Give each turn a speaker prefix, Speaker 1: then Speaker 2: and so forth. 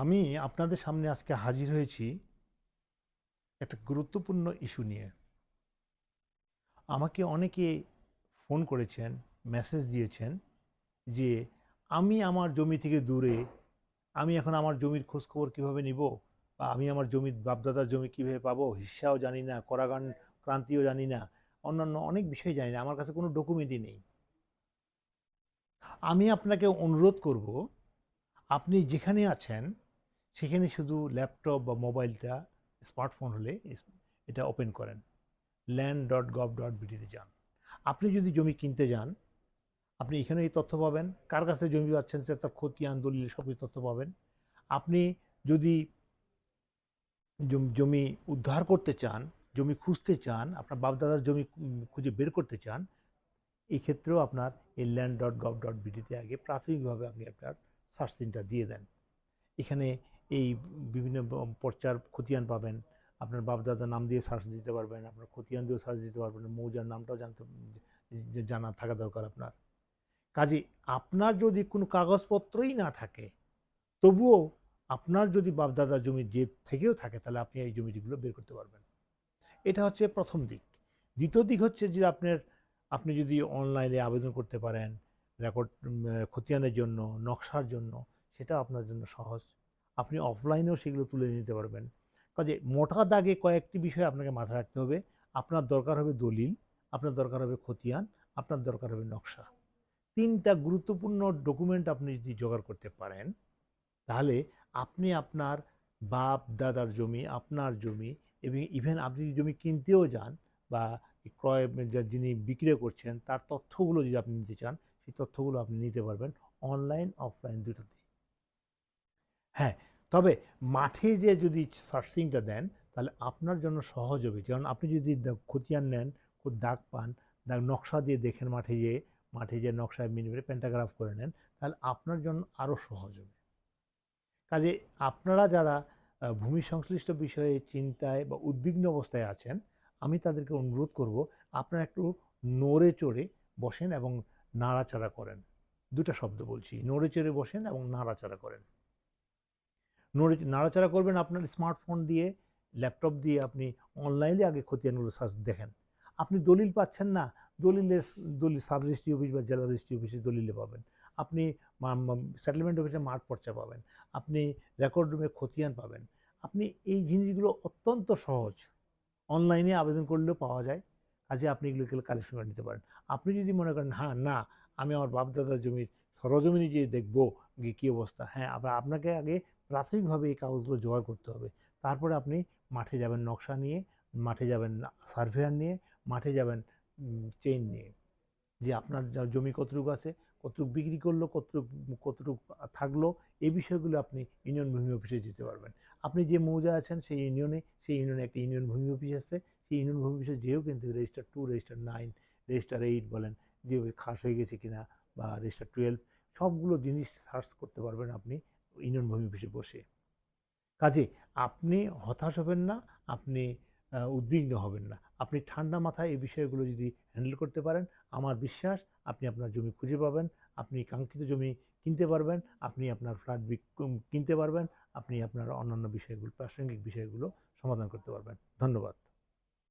Speaker 1: আমি আপনাদের সামনে আজকে হাজির হয়েছি একটা গুরুত্বপূর্ণ ইস্যু নিয়ে। আমাকে অনেকে ফোন করেছেন, মেসেজ দিয়েছেন যে, আমি আমার জমি থেকে দূরে, আমি এখন আমার জমির খোঁজখবর কীভাবে নিব? বা আমি আমার জমির বাপদাদার জমি কীভাবে পাবো? হিসাও জানি না, করাগান ক্রান্তিও জানি না, অন্যান্য অনেক বিষয় জানি না, আমার কাছে কোনো ডকুমেন্টই নেই। আমি আপনাকে অনুরোধ করব, আপনি যেখানে আছেন সেখানে শুধু ল্যাপটপ বা মোবাইলটা, স্মার্টফোন হলে এটা ওপেন করেন। ল্যান্ড ডট গভ ডট বিডিতে যান। আপনি যদি জমি কিনতে যান, আপনি এখানে এই তথ্য পাবেন। কার কাছে জমি পাচ্ছেন সে তার খতিয়ান দলিল সব কিছু তথ্য পাবেন। আপনি যদি জমি উদ্ধার করতে চান, জমি খুঁজতে চান, আপনার বাপদাদার জমি খুঁজে বের করতে চান এই ক্ষেত্রেও আপনার এই ল্যান্ড ডট গভ ডট বিডিতে আগে প্রাথমিকভাবে আপনি আপনার সার্চ ইনটা দিয়ে দেন। এখানে এই বিভিন্ন পর্চার খতিয়ান পাবেন। আপনার বাপদাদার নাম দিয়ে সার্চ দিতে পারবেন, আপনার খতিয়ান দিয়েও সার্চ দিতে পারবেন, মৌজার নামটাও জানতে জানা থাকা দরকার আপনার। কাজে আপনার যদি কোনো কাগজপত্রই না থাকে, তবুও আপনার যদি বাপদাদার জমি যে থেকেও থাকে, তাহলে আপনি এই জমিগুলো বের করতে পারবেন। এটা হচ্ছে প্রথম দিক। দ্বিতীয় দিক হচ্ছে যে আপনার, আপনি যদি অনলাইনে আবেদন করতে পারেন, রেকর্ড খতিয়ানের জন্য, নকশার জন্য সেটা আপনার জন্য সহজ। আপনি অফলাইনেও সেগুলো তুলে নিতে পারবেন। কাজে মোটা দাগে কয়েকটি বিষয় আপনাকে মাথায় রাখতে হবে। আপনার দরকার হবে দলিল, আপনার দরকার হবে খতিয়ান, আপনার দরকার হবে নকশা। তিনটা গুরুত্বপূর্ণ ডকুমেন্ট আপনি যদি জোগাড় করতে পারেন, তাহলে আপনি আপনার বাপ, দাদার জমি, আপনার জমি এবং ইভেন আপনি যদি জমি কিনতেও যান বা ক্রয় যিনি বিক্রি করছেন, তার তথ্যগুলো যদি আপনি নিতে চান, সেই তথ্যগুলো আপনি নিতে পারবেন অনলাইন অফলাইন দুটোতে হ্যাঁ তবে মাঠে যে যদি সার্চিংটা দেন, তাহলে আপনার জন্য সহজ হবে। কারণ আপনি যদি খতিয়ান নেন, খুব দাগ পান দাগ নকশা দিয়ে দেখেন মাঠে গিয়ে মাঠে যে নকশায় মিনিমিটে প্যান্টাগ্রাফ করে নেন, তাহলে আপনার জন্য আরও সহজ হবে। কাজে আপনারা যারা ভূমি সংশ্লিষ্ট বিষয়ে চিন্তায় বা উদ্বিগ্ন অবস্থায় আছেন, আমি তাদেরকে অনুরোধ করব, আপনারা একটু নড়ে চড়ে বসেন এবং নাড়াচাড়া করেন। দুটা শব্দ বলছি, নড়ে চড়ে বসেন এবং নাড়াচাড়া করেন। নড়ে নাড়াচাড়া করবেন আপনার স্মার্টফোন দিয়ে ল্যাপটপ দিয়ে আপনি অনলাইনে আগে খতিয়ানগুলো সার্চ দেখেন। আপনি দলিল পাচ্ছেন না, দলিলে দলিল সাব রেজিস্ট্রি অফিস বা জেলা রেজিস্ট্রি অফিসে দলিলে পাবেন। আপনি সেটেলমেন্ট অফিসে মাঠ পর্চা পাবেন। আপনি রেকর্ড রুমে খতিয়ান পাবেন। আপনি এই জিনিসগুলো অত্যন্ত সহজ। অনলাইনে আবেদন করলেও পাওয়া যায়। কাজে আপনি এগুলোকে কালেকশন করে নিতে পারেন। আপনি যদি মনে করেন হ্যাঁ না, আমি আমার বাপদাদার জমির, সরজমিনে গিয়ে দেখব কী অবস্থা? হ্যাঁ আবার আপনাকে আগে প্রাথমিকভাবে এই কাগজগুলো জোগাড় করতে হবে। তারপরে আপনি মাঠে যাবেন নকশা নিয়ে, মাঠে যাবেন সার্ভেয়ার নিয়ে, মাঠে যাবেন চেইন নিয়ে। যে আপনার জমি কতটুকু আছে, কতটুকু বিক্রি করল, কতটুকু কতটুকু থাকল, এই বিষয়গুলো আপনি ইউনিয়ন ভূমি অফিসে যেতে পারবেন। আপনি যে মৌজা আছেন সেই ইউনিয়নে সেই ইউনিয়নে একটা ইউনিয়ন ভূমি অফিস আছে। সেই ইউনিয়ন ভূমি অফিসে যেও কিন্তু register two, register nine, register eight বলেন যে খাস হয়ে গেছে কিনা বা রেজিস্টার টুয়েলভ, সবগুলো জিনিস সার্চ করতে পারবেন আপনি ইউনিয়ন ভূমি অফিসে বসে। কাজে আপনি হতাশ হবেন না, আপনি উদ্বিগ্ন হবেন না। আপনি ঠান্ডা মাথায় এই বিষয়গুলো যদি হ্যান্ডেল করতে পারেন, আমার বিশ্বাস আপনি আপনার জমি খুঁজে পাবেন, আপনি কাঙ্ক্ষিত জমি কিনতে পারবেন, আপনি আপনার ফ্ল্যাট কিনতে পারবেন, আপনি আপনার অন্যান্য বিষয়গুলো, প্রাসঙ্গিক বিষয়গুলো সমাধান করতে পারবেন। ধন্যবাদ।